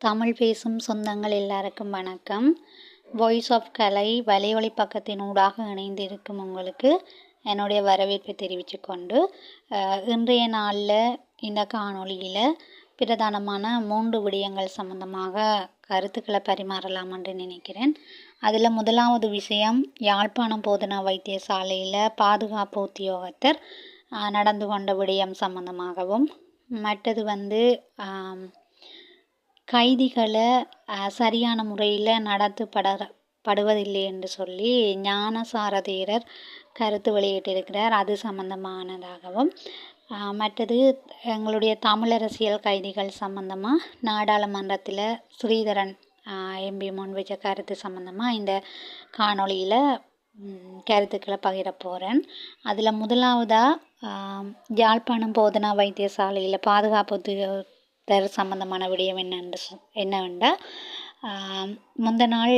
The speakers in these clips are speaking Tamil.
தமிழ் பேசும் சொந்தங்கள் எல்லாருக்கும் வணக்கம். வாய்ஸ் ஆஃப் கலை வலையொலி பக்கத்தின் ஊடாக இணைந்திருக்கும் உங்களுக்கு என்னுடைய வரவேற்பை தெரிவித்து கொண்டு இன்றைய நாளில் இந்த காணொளியில் பிரதானமான மூன்று விடயங்கள் சம்பந்தமாக கருத்துக்களை பரிமாறலாம் என்று நினைக்கிறேன். அதில் முதலாவது விஷயம் யாழ்ப்பாணம் போதனா வைத்தியசாலையில் பாதுகாப்பு உத்தியோகத்தர் நடந்து கொண்ட விடயம் சம்பந்தமாகவும் மற்றது வந்து கைதிகளை சரியான முறையில் நடத்தப்பட படுவதில்லை என்று சொல்லி ஞானசாரதீரர் கருத்து வெளியிட்டிருக்கிறார். அது சம்பந்தமானதாகவும் மற்றது எங்களுடைய தமிழரசியல் கைதிகள் சம்பந்தமாக நாடாளுமன்றத்தில் ஸ்ரீதரன் எம்பி முன்வைச்ச கருத்து சம்பந்தமாக இந்த காணொளியில் கருத்துக்களை பகிர போகிறேன் அதில் முதலாவதாக யாழ்ப்பாணம் போதனா வைத்தியசாலையில் பாதுகாப்பு உத்தியோகத்தர் சம்பந்தமான விடயம் என்னென்று என்னவென்றால் முந்த நாள்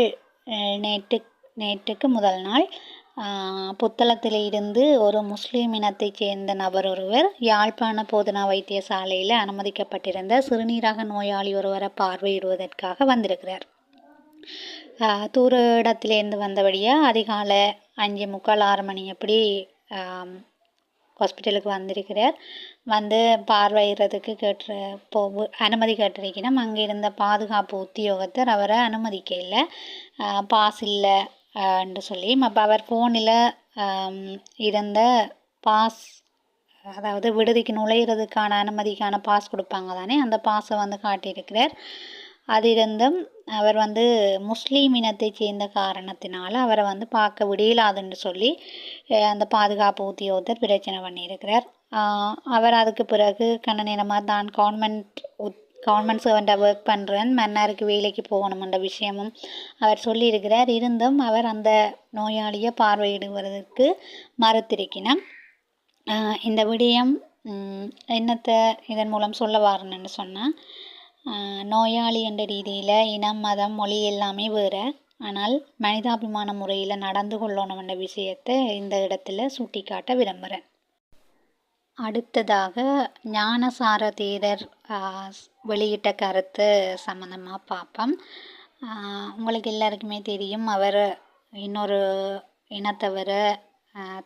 நேற்று நேற்றுக்கு முதல் நாள் புத்தளத்தில் இருந்து ஒரு முஸ்லீம் இனத்தைச் சேர்ந்த நபர் ஒருவர் யாழ்ப்பாண போதனா வைத்தியசாலையில் அனுமதிக்கப்பட்டிருந்த சிறுநீரக நோயாளி ஒருவரை பார்வையிடுவதற்காக வந்திருக்கிறார். தூர இடத்திலேருந்து வந்தபடியாக அதிகாலை அஞ்சு முக்கால் ஆறு மணி அப்படி ஹாஸ்பிட்டலுக்கு வந்திருக்கிறார். வந்து பார்வையிறதுக்கு கேட்டு போ அனுமதி கேட்டிருக்கணும் அங்கே இருந்த பாதுகாப்பு உத்தியோகத்தர் அவரை அனுமதிக்க இல்லை பாஸ் இல்லை என்று சொல்லி அப்போ அவர் ஃபோனில் இருந்த பாஸ் அதாவது விடுதிக்கு நுழையிறதுக்கான அனுமதிக்கான பாஸ் கொடுப்பாங்க தானே அந்த பாஸை வந்து காட்டியிருக்கிறார். அதிலிருந்தும் அவர் வந்து முஸ்லீம் இனத்தை சேர்ந்த காரணத்தினால் அவரை வந்து பார்க்க விடலாதுன்னு சொல்லி அந்த பாதுகாப்பு உத்தியோகத்தர் பிரச்சனை பண்ணியிருக்கிறார். அவர் அதுக்கு பிறகு கண்ண நேரமாக தான் கவர்மெண்ட் உத் கவர்மெண்ட் சர்வெண்ட்டாக ஒர்க் பண்ணுறேன் மன்னருக்கு வேலைக்கு போகணுமென்ற விஷயமும் அவர் சொல்லியிருக்கிறார். இருந்தும் அவர் அந்த நோயாளியை பார்வையிடுவதற்கு மறுத்திருக்கினார். இந்த விடயம் என்னத்தை இதன் மூலம் சொல்ல வாரேன்னு சொன்னால் நோயாளி என்ற ரீதியில் இனம் மதம் மொழி எல்லாமே வேறு. ஆனால் மனிதாபிமான முறையில் நடந்து கொள்ளணும் என்ற விஷயத்தை இந்த இடத்துல சுட்டிக்காட்ட விரும்புகிறேன் அடுத்ததாக ஞானசார தேரர் வெளியிட்ட கருத்து சம்மந்தமாக பார்ப்போம். உங்களுக்கு எல்லாருக்குமே தெரியும் அவர் இன்னொரு இனத்தவரை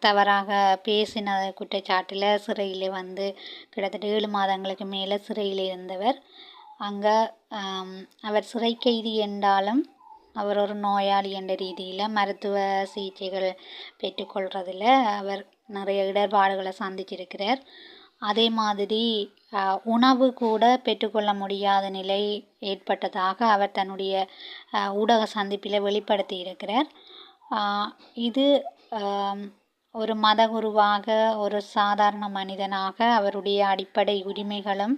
தவறாக பேசின குற்றச்சாட்டில் சிறையில் வந்து கிட்டத்தட்ட ஏழு மாதங்களுக்கு மேலே சிறையில் இருந்தவர். அங்கே அவர் சிறை கைதி என்றாலும் அவர் ஒரு நோயாளி என்ற ரீதியில் மருத்துவ சிகிச்சைகள் பெற்றுக்கொள்றதில் அவர் நிறைய இடர்பாடுகளை சந்திச்சிருக்கிறார். அதே மாதிரி உணவு கூட பெற்றுக்கொள்ள முடியாத நிலை ஏற்பட்டதாக அவர் தன்னுடைய ஊடக சந்திப்பில் வெளிப்படுத்தி இருக்கிறார். இது ஒரு ஒரு மதகுருவாக ஒரு சாதாரண மனிதனாக அவருடைய அடிப்படை உரிமைகளும்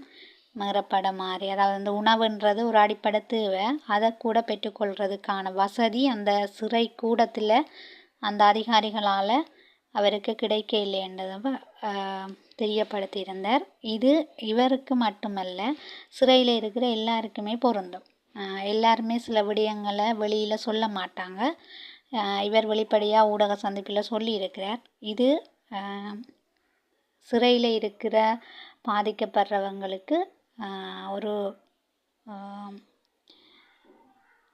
மீறப்பட மாதிரி அதாவது அந்த உணவுன்றது ஒரு அடிப்படை தேவை. அதை கூட பெற்றுக்கொள்கிறதுக்கான வசதி அந்த சிறை கூடத்தில் அந்த அதிகாரிகளால் அவருக்கு கிடைக்க இல்லைன்றதை தெரியப்படுத்தியிருந்தார். இது இவருக்கு மட்டுமல்ல சிறையில் இருக்கிற எல்லாருக்குமே பொருந்தும். எல்லாருமே சில விடயங்களை வெளியில் சொல்ல மாட்டாங்க. இவர் வெளிப்படையாக ஊடக சந்திப்பில் சொல்லியிருக்கிறார். இது சிறையில் இருக்கிற பாதிக்கப்படுறவங்களுக்கு ஒரு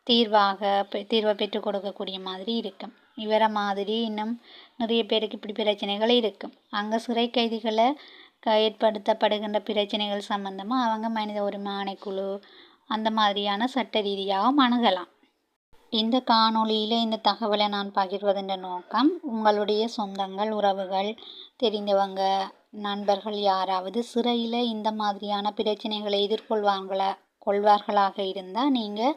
தீர்வாக பெ- தீர்வை பெற்றுக் கொடுக்கக்கூடிய மாதிரி இருக்கும். இவரை மாதிரி இன்னும் நிறைய பேருக்கு இப்படி பிரச்சனைகள் இருக்கும். அங்கே சிறை கைதிகளை க ஏற்படுத்தப்படுகின்ற பிரச்சனைகள் சம்பந்தமாக அவங்க மனித உரிமை ஆணைக்குழு அந்த மாதிரியான சட்ட ரீதியாக அணுகலாம். இந்த காணொளியில் இந்த தகவலை நான் பகிர்வதென்ற நோக்கம் உங்களுடைய சொந்தங்கள் உறவுகள் தெரிந்தவங்க நண்பர்கள் யாராவது சிறையில் இந்த மாதிரியான பிரச்சனைகளை எதிர்கொள்வாங்களா கொள்வார்களாக இருந்தால் நீங்கள்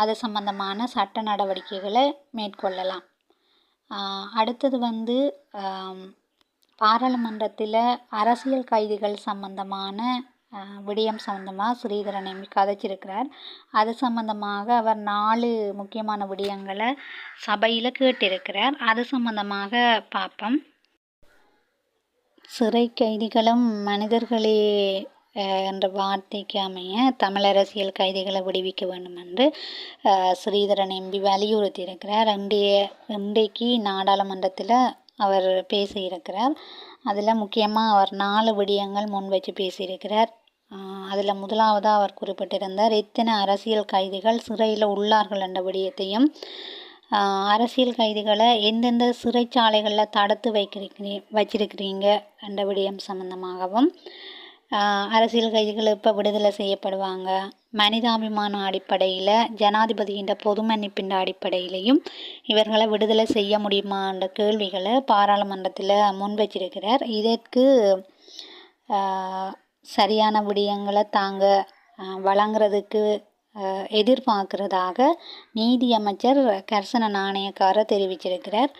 அது சம்பந்தமான சட்ட நடவடிக்கைகளை மேற்கொள்ளலாம். அடுத்தது வந்து பாராளுமன்றத்தில் அரசியல் கைதிகள் சம்பந்தமான விடயம் சம்பந்தமாக ஸ்ரீதரன் எம்பி கதைச்சிருக்கிறார். அது சம்பந்தமாக அவர் நாலு முக்கியமான விடயங்களை சபையில் கேட்டிருக்கிறார். அது சம்பந்தமாக பார்ப்போம். சிறை கைதிகளும் மனிதர்களே என்ற வார்த்தைக்கு அமைய தமிழ் அரசியல் கைதிகளை விடுவிக்க வேண்டும் என்று ஸ்ரீதரன் எம்பி வலியுறுத்தியிருக்கிறார். இன்றைய இன்றைக்கு நாடாளுமன்றத்தில் அவர் பேசியிருக்கிறார். அதில் முக்கியமாக அவர் நாலு விடயங்கள் முன் வச்சு பேசியிருக்கிறார். அதில் முதலாவதாக அவர் குறிப்பிட்டிருந்தார் எத்தனை அரசியல் கைதிகள் சிறையில் உள்ளார்கள் என்ற விடயத்தையும் அரசியல் கைதிகளை எந்தெந்த சிறைச்சாலைகளில் தடுத்து வைக்கிறீங்க வச்சிருக்கிறீங்க என்ற விடயம் சம்மந்தமாகவும் அரசியல் கைதிகள் இப்போ விடுதலை செய்யப்படுவாங்க. மனிதாபிமான அடிப்படையில் ஜனாதிபதியின் பொது மன்னிப்பின் அடிப்படையிலையும் இவர்களை விடுதலை செய்ய முடியுமான்ற கேள்விகளை பாராளுமன்றத்தில் முன்வச்சிருக்கிறார் இதற்கு சரியான விடயங்களை தாங்க வழங்குறதுக்கு எதிர்பார்க்கிறதாக நீதியமைச்சர் கர்சன நாணயக்காரர் தெரிவிச்சிருக்கிறார்.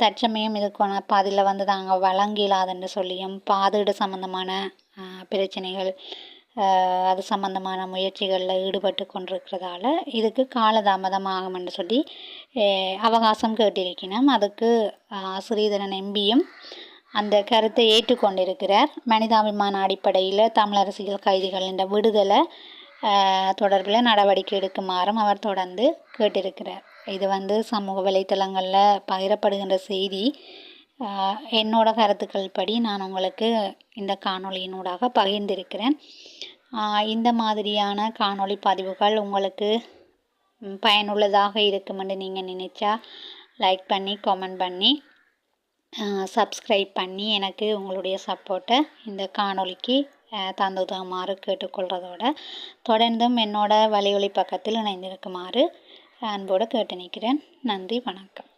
தற்சமயம் இதுக்கான பதில வந்து தாங்க வழங்கிலாதுன்னு சொல்லியும் பாதீடு சம்பந்தமான பிரச்சனைகள் அது சம்பந்தமான முயற்சிகளில் ஈடுபட்டு கொண்டிருக்கிறதால இதுக்கு காலதாமதம் ஆகும் என்று சொல்லி அவகாசம் கேட்டிருக்கணும். அதுக்கு ஸ்ரீதரன் எம்பியும் அந்த கருத்தை ஏற்றுக்கொண்டிருக்கிறார். மனிதாபிமான அடிப்படையில் தமிழரசியல் கைதிகள் என்ற விடுதலை தொடர்பில் நடவடிக்கை எடுக்குமாறும் அவர் தொடர்ந்து கேட்டிருக்கிறார். இது வந்து சமூக வலைத்தளங்களில் பகிரப்படுகின்ற செய்தி. என்னோட கருத்துக்கள் படி நான் உங்களுக்கு இந்த காணொளியினூடாக பகிர்ந்திருக்கிறேன். இந்த மாதிரியான காணொளி பதிவுகள் உங்களுக்கு பயனுள்ளதாக இருக்குமென்று நீங்கள் நினைச்சா லைக் பண்ணி கமெண்ட் பண்ணி சப்ஸ்கிரைப் பண்ணி எனக்கு உங்களுடைய சப்போர்ட்டை இந்த காணொளிக்கு அஹ், தந்துதமாறு கேட்டுக்கொள்கிறதோட தொடர்ந்தும் என்னோட வலியொலி பக்கத்தில் இணைந்திருக்குமாறு அன்போடு கேட்டு நிற்கிறேன். நன்றி வணக்கம்.